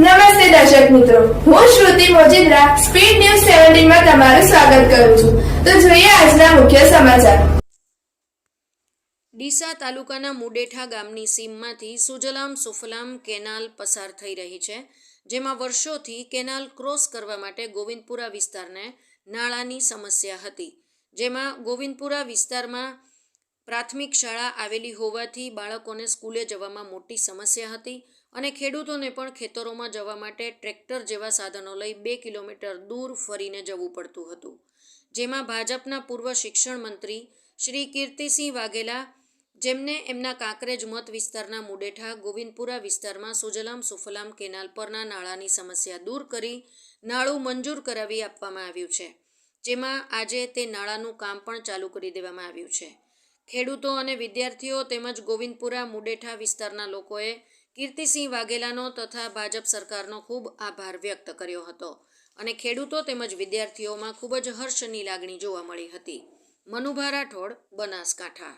નમસ્તે દર્શક મિત્રો. હું શ્રુતિ મોજીદ્રા, સ્પીડ ન્યૂઝ સેવન્ટીનમાં તમારું સ્વાગત કરું છું. તો જોઈએ આજના મુખ્ય સમાચાર. ડીસા તાલુકાના મુડેઠા ગામની સીમમાંથી સુજલામ સુફલામ કેનાલ પસાર થઈ રહી છે, જેમાં વર્ષોથી કેનાલ ક્રોસ કરવા માટે ગોવિંદપુરા વિસ્તારને નાળાની સમસ્યા હતી, જેમાં ગોવિંદપુરા વિસ્તારમાં પ્રાથમિક શાળા આવેલી હોવાથી બાળકોને સ્કૂલે જવામાં મોટી સમસ્યા હતી અને ખેડૂતોને પણ ખેતરોમાં જવા માટે ટ્રેક્ટર જેવા સાધનો લઈ બે કિલોમીટર દૂર ફરીને જવું પડતું હતું. જેમાં ભાજપના પૂર્વ શિક્ષણ મંત્રી શ્રી કીર્તિસિંહ વાઘેલા, જેમને એમના કાંકરેજ મત વિસ્તારના મુડેઠા ગોવિંદપુરા વિસ્તારમાં સુજલામ સુફલામ કેનાલ પરના નાળાની સમસ્યા દૂર કરી નાળું મંજૂર કરાવી આપવામાં આવ્યું છે. જેમાં આજે તે નાળાનું કામ પણ ચાલુ કરી દેવામાં આવ્યું છે. ખેડૂતો અને વિદ્યાર્થીઓ તેમજ ગોવિંદપુરા મુડેઠા વિસ્તારના લોકોએ કીર્તિસિંહ વાઘેલાનો તથા ભાજપ સરકારનો ખૂબ આભાર વ્યક્ત કર્યો હતો અને ખેડૂતો તેમજ વિદ્યાર્થીઓમાં ખૂબ જ હર્ષની લાગણી જોવા મળી હતી. મનુભા રાઠોડ, બનાસકાંઠા.